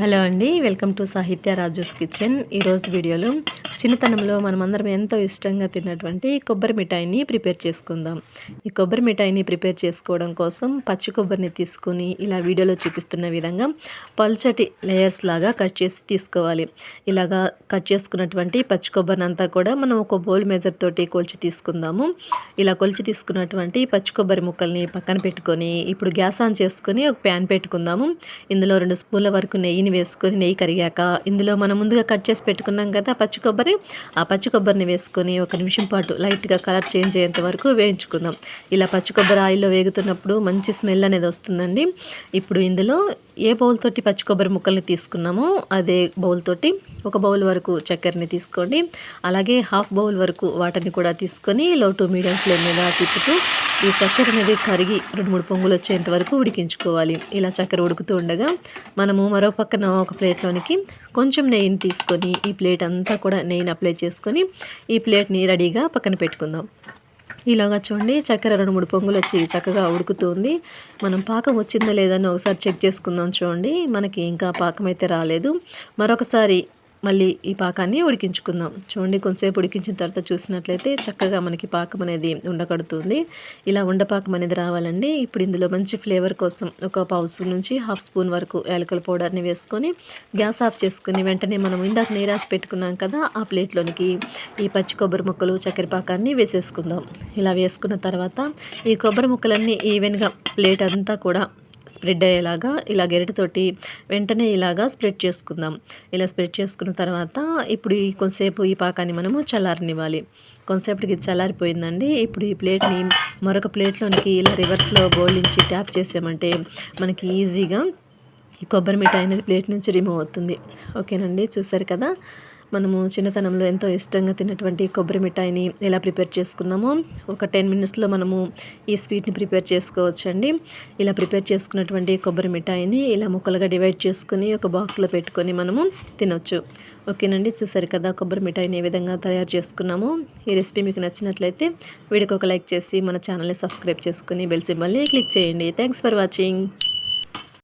Hello అండి welcome to సాహిత్య Raju's kitchen. ఈరోజు వీడియోలో చిన్నతనంలో మనమందరం ఎంతో ఇష్టంగా తిన్నటువంటి కొబ్బరి మిఠాయిని ప్రిపేర్ చేసుకుందాం. ఈ కొబ్బరి మిఠాయిని ప్రిపేర్ చేసుకోవడం కోసం పచ్చి కొబ్బరిని తీసుకుని ఇలా వీడియోలో చూపిస్తున్న విధంగా పల్చటి లేయర్స్ లాగా కట్ చేసి తీసుకోవాలి. ఇలాగా కట్ చేసుకున్నటువంటి పచ్చి కొబ్బరిని అంతా కూడా మనం ఒక బౌల్ మెజర్ తోటి కొలిచి తీసుకుందాము. ఇలా కొలిచి తీసుకున్నటువంటి పచ్చి కొబ్బరి ముక్కల్ని పక్కన పెట్టుకొని ఇప్పుడు గ్యాస్ ఆన్ చేసుకొని ఒక ప్యాన్ పెట్టుకుందాము. ఇందులో రెండు స్పూన్ల వరకు నెయ్యిని నెయ్యిని వేసుకొని నెయ్యి కరిగాక ఇందులో మనం ముందుగా కట్ చేసి పెట్టుకున్నాం కదా పచ్చి కొబ్బరి. ఆ పచ్చి కొబ్బరిని వేసుకొని ఒక నిమిషం పాటు లైట్గా కలర్ చేంజ్ అయ్యేంత వరకు వేయించుకుందాం. ఇలా పచ్చి కొబ్బరి ఆయిల్లో వేగుతున్నప్పుడు మంచి స్మెల్ అనేది వస్తుందండి. ఇప్పుడు ఇందులో ఏ బౌల్ తోటి పచ్చి కొబ్బరి ముక్కల్ని తీసుకున్నామో అదే బౌల్ తోటి ఒక బౌల్ వరకు చక్కెరని తీసుకోండి. అలాగే హాఫ్ బౌల్ వరకు వాటర్ని కూడా తీసుకొని లో టు మీడియం ఫ్లేమ్ మీద తిప్పుతూ ఈ చక్కెర అనేది కరిగి రెండు మూడు పొంగులు వచ్చేంత వరకు ఉడికించుకోవాలి. ఇలా చక్కెర ఉడుకుతూ ఉండగా మనము మరో పక్కన ఒక ప్లేట్లోనికి కొంచెం నెయ్యిని తీసుకొని ఈ ప్లేట్ అంతా కూడా నెయ్యిని అప్లై చేసుకొని ఈ ప్లేట్ని రెడీగా పక్కన పెట్టుకుందాం. ఇలాగా చూడండి చక్కెర రెండు మూడు పొంగులు వచ్చి చక్కగా ఉడుకుతుంది. మనం పాకం వచ్చిందా లేదని ఒకసారి చెక్ చేసుకుందాం చూడండి. మనకి ఇంకా పాకం అయితే రాలేదు. మరొకసారి మళ్ళీ ఈ పాకాన్ని ఉడికించుకుందాం. చూడండి కొంచెంసేపు ఉడికించిన తర్వాత చూసినట్లయితే చక్కగా మనకి పాకం అనేది ఉండకడుతుంది ఇలా ఉండపాకం అనేది రావాలండి. ఇప్పుడు ఇందులో మంచి ఫ్లేవర్ కోసం ఒక పావు స్పూన్ నుంచి హాఫ్ స్పూన్ వరకు యాలకుల పౌడర్ని వేసుకొని గ్యాస్ ఆఫ్ చేసుకుని వెంటనే మనం ఇందాక నీరాసి పెట్టుకున్నాం కదా ఆ ప్లేట్లోనికి ఈ పచ్చి కొబ్బరి ముక్కలు చక్కెర పాకాన్ని వేసేసుకుందాం. ఇలా వేసుకున్న తర్వాత ఈ కొబ్బరి ముక్కలన్నీ ఈవెన్గా ప్లేట్ అంతా కూడా స్ప్రెడ్ అయ్యేలాగా ఇలా గెరటితోటి వెంటనే ఇలాగా స్ప్రెడ్ చేసుకుందాం. ఇలా స్ప్రెడ్ చేసుకున్న తర్వాత ఇప్పుడు ఈ కొంతసేపు ఈ పాకాన్ని మనము చల్లారనివ్వాలి. కొంతసేపటికి చల్లారిపోయిందండి. ఇప్పుడు ఈ ప్లేట్ని మరొక ప్లేట్లోనికి ఇలా రివర్స్లో బోల్డించి ట్యాప్ చేసామంటే మనకి ఈజీగా ఈ కొబ్బరి మిఠాయి అనేది ప్లేట్ నుంచి రిమూవ్ అవుతుంది. ఓకేనండి? చూసారు కదా? మనము చిన్నతనంలో ఎంతో ఇష్టంగా తిన్నటువంటి కొబ్బరి మిఠాయిని ఎలా ప్రిపేర్ చేసుకున్నామో ఒక టెన్ మినిట్స్లో మనము ఈ స్వీట్ని ప్రిపేర్ చేసుకోవచ్చండి. ఇలా ప్రిపేర్ చేసుకున్నటువంటి కొబ్బరి మిఠాయిని ఇలా ముక్కలుగా డివైడ్ చేసుకుని ఒక బాక్స్లో పెట్టుకొని మనము తినొచ్చు. ఓకేనండి? చూసారు కదా కొబ్బరి మిఠాయిని ఏ విధంగా తయారు చేసుకున్నాము? ఈ రెసిపీ మీకు నచ్చినట్లయితే వీడియోకి ఒక లైక్ చేసి మన ఛానల్ని సబ్స్క్రైబ్ చేసుకుని బెల్ సింబల్ని క్లిక్ చేయండి. Thanks for watching.